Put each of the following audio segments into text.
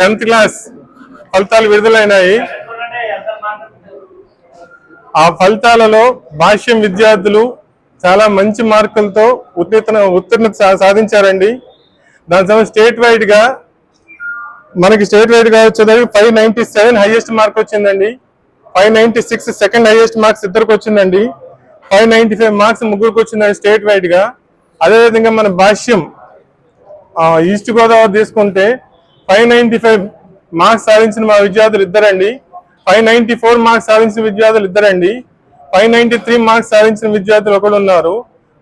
Tenth class ఫలితాలు విడుదలైనాయి. ఆ ఫలితాలలో భాష్యం విద్యార్థులు చాలా మంచి మార్కులతో ఉత్తీర్ణ ఉత్తీర్ణత సా- సాధించారండి. దాని సమయం స్టేట్ వైడ్గా మనకి స్టేట్ వైడ్గా వచ్చేదానికి five ninety seven highest mark వచ్చిందండి. Five ninety six second highest marks ఇద్దరికి వచ్చిందండి. ఫైవ్ నైన్టీ ఫైవ్ మార్క్స్ ముగ్గురికి వచ్చిందండి స్టేట్ వైడ్గా అదేవిధంగా మన భాష్యం ఈస్ట్ గోదావరి తీసుకుంటే ఫైవ్ నైన్టీ ఫైవ్ మార్క్స్ సాధించిన మా విద్యార్థులు ఇద్దరండి. ఫైవ్ నైన్టీ ఫోర్ మార్క్స్ సాధించిన విద్యార్థులు ఇద్దరండి. ఫైవ్ నైన్టీ త్రీ మార్క్స్ సాధించిన విద్యార్థులు ఒకడు ఉన్నారు.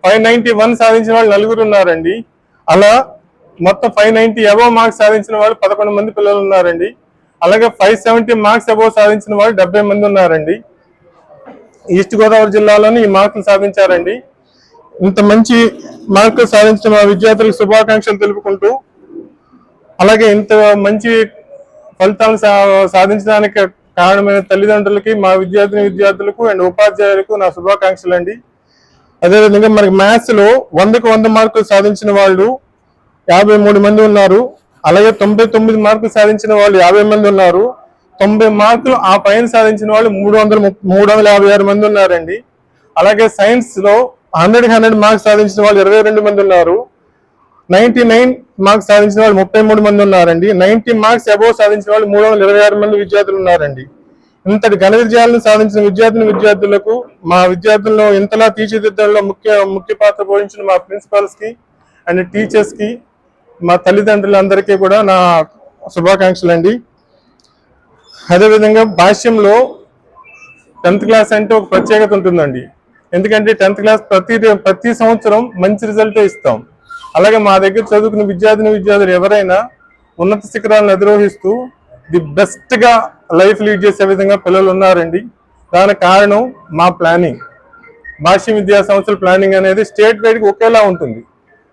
ఫైవ్ నైన్టీ వన్ సాధించిన వాళ్ళు నలుగురు ఉన్నారండి. అలా మొత్తం ఫైవ్ నైన్టీ అబవ్ మార్క్స్ సాధించిన వాళ్ళు పదకొండు మంది పిల్లలు ఉన్నారండి. అలాగే ఫైవ్ సెవెంటీ మార్క్స్ అబవ్ సాధించిన వాళ్ళు డెబ్బై మంది ఉన్నారండి. ఈస్ట్ గోదావరి జిల్లాలోని ఈ మార్కులు సాధించారండి. ఇంత మంచి మార్కులు సాధించిన మా విద్యార్థులకు శుభాకాంక్షలు తెలుపుకుంటూ అలాగే ఇంత మంచి ఫలితాలు సా- సాధించడానికి కారణమైన తల్లిదండ్రులకి మా విద్యార్థిని విద్యార్థులకు అండ్ ఉపాధ్యాయులకు నా శుభాకాంక్షలు అండి. అదేవిధంగా మనకి మ్యాథ్స్లో వందకు వంద మార్కులు సాధించిన వాళ్ళు యాభై మూడు మంది ఉన్నారు. అలాగే తొంభై తొమ్మిది మార్కులు సాధించిన వాళ్ళు యాభై మంది ఉన్నారు. తొంభై మార్కులు ఆ పైన సాధించిన వాళ్ళు మూడు వందల మూడు వందల యాభై ఆరు మంది ఉన్నారండి. అలాగే సైన్స్లో హండ్రెడ్ హండ్రెడ్ మార్క్స్ సాధించిన వాళ్ళు ఇరవై రెండు మంది ఉన్నారు. నైంటీ నైన్ మార్క్స్ సాధించిన వాళ్ళు ముప్పై మూడు మంది ఉన్నారండి. నైన్టీ మార్క్స్ అబోవ్ సాధించిన వాళ్ళు మూడు వందల ఇరవై ఆరు మంది విద్యార్థులు ఉన్నారండి. ఇంతటి ఘన విజయాలను సాధించిన విద్యార్థిని విద్యార్థులకు మా విద్యార్థులను ఇంతలా తీర్చిదిద్దడంలో ముఖ్య ముఖ్య పాత్ర పోషించిన మా ప్రిన్సిపాల్స్కి అండ్ టీచర్స్కి మా తల్లిదండ్రులందరికీ కూడా నా శుభాకాంక్షలు అండి అదేవిధంగా భాష్యంలో టెన్త్ క్లాస్ అంటే ఒక ప్రత్యేకత ఉంటుందండి. ఎందుకంటే టెన్త్ క్లాస్ ప్రతి ప్రతి సంవత్సరం మంచి రిజల్టే ఇస్తాం. అలాగే మా దగ్గర చదువుకున్న విద్యార్థిని విద్యార్థులు ఎవరైనా ఉన్నత శిఖరాలను అధిరోహిస్తూ ది బెస్ట్గా లైఫ్ లీడ్ చేసే విధంగా పిల్లలు ఉన్నారండి. దానికి కారణం మా ప్లానింగ్. భాష్య విద్యా సంస్థల ప్లానింగ్ అనేది స్టేట్ వైడ్కి ఒకేలా ఉంటుంది.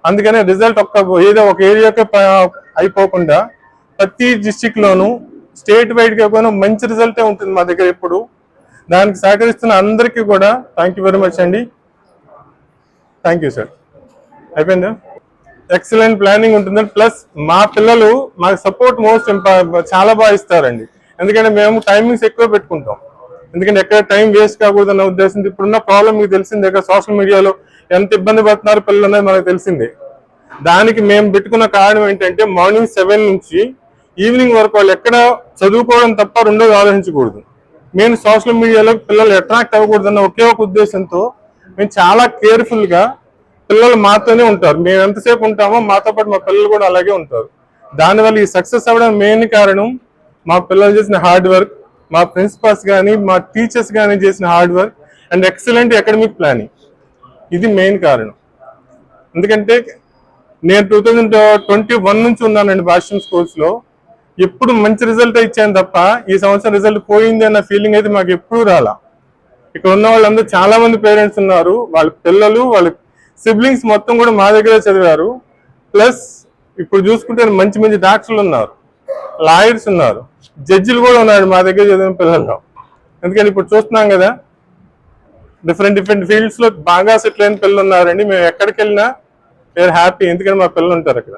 అందుకనే రిజల్ట్ ఒక్క ఏదో ఒక ఏరియాకే అయిపోకుండా ప్రతి డిస్టిక్లోనూ స్టేట్ వైడ్గా కూడా మంచి రిజల్టే ఉంటుంది మా దగ్గర ఎప్పుడు. దానికి సహకరిస్తున్న అందరికీ కూడా థ్యాంక్ యూ వెరీ మచ్ అండి. Thank you sir. అయిపోయిందా? ఎక్సలెంట్ ప్లానింగ్ ఉంటుంది. ప్లస్ మా పిల్లలు మాకు సపోర్ట్ మోస్ట్ చాలా బాగా ఇస్తారండి. ఎందుకంటే మేము టైమింగ్స్ ఎక్కువ పెట్టుకుంటాం. ఎందుకంటే ఎక్కడ టైం వేస్ట్ కాకూడదు అన్న ఉద్దేశంతో ఇప్పుడున్న ప్రాబ్లం మీకు తెలిసిందే కదా సోషల్ మీడియాలో ఎంత ఇబ్బంది పడుతున్నారు పిల్లలు అనేది మనకు తెలిసిందే. దానికి మేము పెట్టుకున్న కారణం ఏంటంటే మార్నింగ్ సెవెన్ నుంచి ఈవినింగ్ వరకు వాళ్ళు ఎక్కడ చదువుకోవడం తప్ప రెండోది ఆలోచించకూడదు. మేము సోషల్ మీడియాలో పిల్లలు అట్రాక్ట్ అవ్వకూడదన్న ఒకే ఒక ఉద్దేశంతో మేము చాలా కేర్ఫుల్గా పిల్లలు మాతోనే ఉంటారు. మేము ఎంతసేపు ఉంటామో మాతో పాటు మా పిల్లలు కూడా అలాగే ఉంటారు. దానివల్ల ఈ సక్సెస్ అవ్వడం మెయిన్ కారణం మా పిల్లలు చేసిన హార్డ్ వర్క్ మా ప్రిన్సిపల్స్ కానీ మా టీచర్స్ కానీ చేసిన hard work and excellent academic planning. ఇది మెయిన్ కారణం. ఎందుకంటే నేను టూ థౌజండ్ ట్వంటీ వన్ నుంచి ఉన్నానండి భాష్యం స్కూల్స్లో ఎప్పుడు మంచి రిజల్ట్ ఇచ్చాను తప్ప ఈ సంవత్సరం రిజల్ట్ పోయింది అన్న ఫీలింగ్ అయితే మాకు ఎప్పుడూ రాలా. ఇక్కడ ఉన్న వాళ్ళందరూ చాలా మంది పేరెంట్స్ ఉన్నారు. వాళ్ళ పిల్లలు వాళ్ళ సిబ్లింగ్స్ మొత్తం కూడా మా దగ్గరే చదివారు. ప్లస్ ఇప్పుడు చూసుకుంటే మంచి మంచి డాక్టర్లు ఉన్నారు. లాయర్స్ ఉన్నారు. జడ్జిలు కూడా ఉన్నారు మా దగ్గర చదివిన పిల్లల్లో. ఎందుకంటే ఇప్పుడు చూస్తున్నాం కదా డిఫరెంట్ డిఫరెంట్ ఫీల్డ్స్లో బాగా సెటిల్ అయిన పిల్లలు ఉన్నారండి. మేము ఎక్కడికి వెళ్ళినా వేర్ హ్యాపీ ఎందుకంటే మా పిల్లలు ఉంటారు అక్కడ.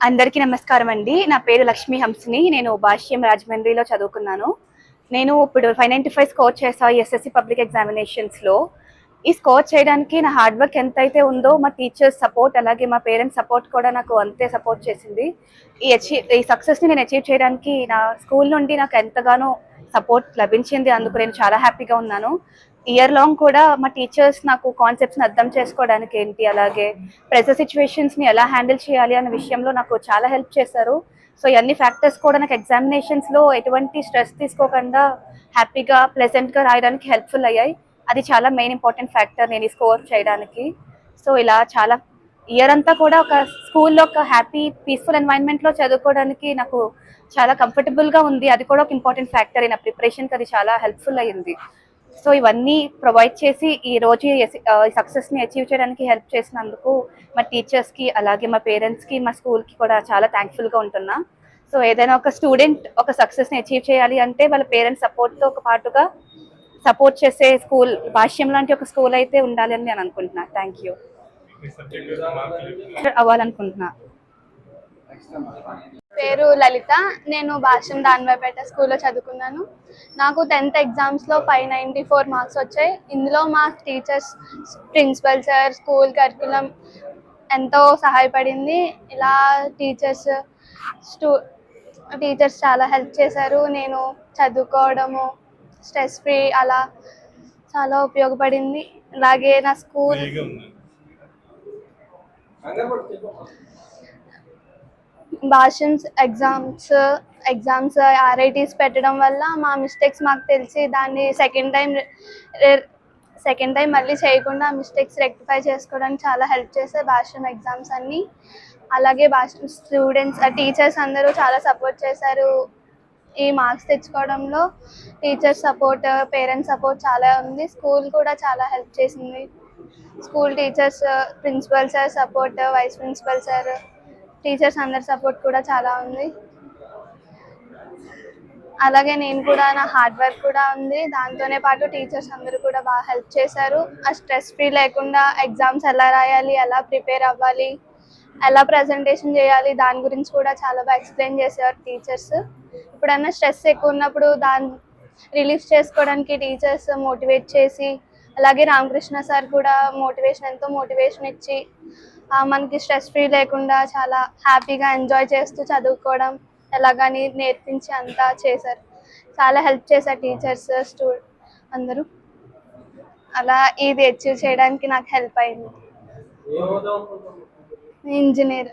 అందరికీ నమస్కారం అండి. నా పేరు లక్ష్మీ హంసిని. నేను భాష్యం రాజమండ్రిలో చదువుకున్నాను. నేను ఇప్పుడు ఫైవ్ నైంటీ ఫైవ్ స్కోర్ చేసా ఎస్ఎస్సి పబ్లిక్ ఎగ్జామినేషన్స్లో. ఈ స్కోర్ చేయడానికి నా హార్డ్ వర్క్ ఎంత అయితే ఉందో మా టీచర్స్ సపోర్ట్ అలాగే మా పేరెంట్స్ సపోర్ట్ కూడా నాకు అంతే సపోర్ట్ చేసింది. ఈ అచీవ్ ఈ సక్సెస్ని నేను అచీవ్ చేయడానికి నా స్కూల్ నుండి నాకు ఎంతగానో సపోర్ట్ లభించింది. అందుకు నేను చాలా హ్యాపీగా ఉన్నాను. ఇయర్ లాంగ్ కూడా మా టీచర్స్ నాకు కాన్సెప్ట్స్ని అర్థం చేసుకోవడానికి ఏంటి అలాగే ప్రెజర్ సిచ్యువేషన్స్ని ఎలా హ్యాండిల్ చేయాలి అనే విషయంలో నాకు చాలా హెల్ప్ చేశారు. సో ఇవన్నీ ఫ్యాక్టర్స్ కూడా నాకు ఎగ్జామినేషన్స్లో ఎటువంటి స్ట్రెస్ తీసుకోకుండా హ్యాపీగా ప్లెజెంట్గా రాయడానికి హెల్ప్ఫుల్ అయ్యాయి. అది చాలా మెయిన్ ఇంపార్టెంట్ ఫ్యాక్టర్ నేను స్కోర్ చేయడానికి. సో ఇలా చాలా ఇయర్ అంతా కూడా ఒక స్కూల్లో ఒక హ్యాపీ పీస్ఫుల్ ఎన్వైరన్మెంట్లో చదువుకోవడానికి నాకు చాలా కంఫర్టబుల్గా ఉంది. అది కూడా ఒక ఇంపార్టెంట్ ఫ్యాక్టర్ నా ప్రిపరేషన్కి అది చాలా హెల్ప్ఫుల్ అయ్యింది. సో ఇవన్నీ ప్రొవైడ్ చేసి ఈ రోజు సక్సెస్ని అచీవ్ చేయడానికి హెల్ప్ చేసినందుకు మా టీచర్స్కి అలాగే మా పేరెంట్స్కి మా స్కూల్కి కూడా చాలా థ్యాంక్ఫుల్గా ఉంటున్నా. సో ఏదైనా ఒక స్టూడెంట్ ఒక సక్సెస్ని అచీవ్ చేయాలి అంటే వాళ్ళ పేరెంట్స్ సపోర్ట్తో ఒక పాటుగా సపోర్ట్ చేసే స్కూల్ భాష్యం లాంటి ఒక స్కూల్ అయితే ఉండాలని నేను అనుకుంటున్నాను థ్యాంక్ యూ అవ్వాలనుకుంటున్నా. పేరు లలిత. నేను భాష్యం దాన్వాపేట స్కూల్లో చదువుకున్నాను. నాకు టెన్త్ ఎగ్జామ్స్లో ఫైవ్ నైంటీ ఫోర్ మార్క్స్ వచ్చాయి. ఇందులో మా teachers principal sir school curriculum ఎంతో సహాయపడింది. ఇలా టీచర్స్ స్టూ టీచర్స్ చాలా హెల్ప్ చేశారు. నేను చదువుకోవడము స్ట్రెస్ ఫ్రీ అలా చాలా ఉపయోగపడింది. అలాగే నా స్కూల్ భాషన్స్ ఎగ్జామ్స్ ఎగ్జామ్స్ ఆర్ఐటీస్ పెట్టడం వల్ల మా మిస్టేక్స్ మాకు తెలిసి దాన్ని సెకండ్ టైం సెకండ్ టైం మళ్ళీ చేయకుండా మిస్టేక్స్ రెక్టిఫై చేసుకోవడానికి చాలా హెల్ప్ చేస్తాయి భాషం ఎగ్జామ్స్ అన్నీ. అలాగే భాష స్టూడెంట్స్ టీచర్స్ అందరూ చాలా సపోర్ట్ చేశారు ఈ మార్క్స్ తెచ్చుకోవడంలో. టీచర్స్ సపోర్ట్ పేరెంట్స్ సపోర్ట్ చాలా ఉంది. స్కూల్ కూడా చాలా హెల్ప్ చేసింది. School teachers principal sir support vice principal sir teachers అందరి సపోర్ట్ కూడా చాలా ఉంది. అలాగే నేను కూడా నా హార్డ్ వర్క్ కూడా ఉంది. దాంతోనే పాటు టీచర్స్ అందరూ కూడా బాగా హెల్ప్ చేశారు. ఆ స్ట్రెస్ ఫ్రీ లేకుండా ఎగ్జామ్స్ ఎలా రాయాలి ఎలా ప్రిపేర్ అవ్వాలి ఎలా ప్రజెంటేషన్ చేయాలి దాని గురించి కూడా చాలా బాగా ఎక్స్ప్లెయిన్ చేసేవారు టీచర్స్. ఇప్పుడన్నా స్ట్రెస్ ఎక్కువ ఉన్నప్పుడు దాన్ని రిలీఫ్ చేసుకోవడానికి టీచర్స్ మోటివేట్ చేసి అలాగే రామకృష్ణ సార్ కూడా మోటివేషన్ ఎంతో మోటివేషన్ ఇచ్చి మనకి స్ట్రెస్ ఫ్రీ లేకుండా చాలా హ్యాపీగా ఎంజాయ్ చేస్తూ చదువుకోవడం ఎలాగని నేర్పించి అంతా చేశారు. చాలా హెల్ప్ చేశారు టీచర్స్ స్టూ అందరూ. అలా ఇది అచీవ్ చేయడానికి నాకు హెల్ప్ అయింది. ఇంజనీర్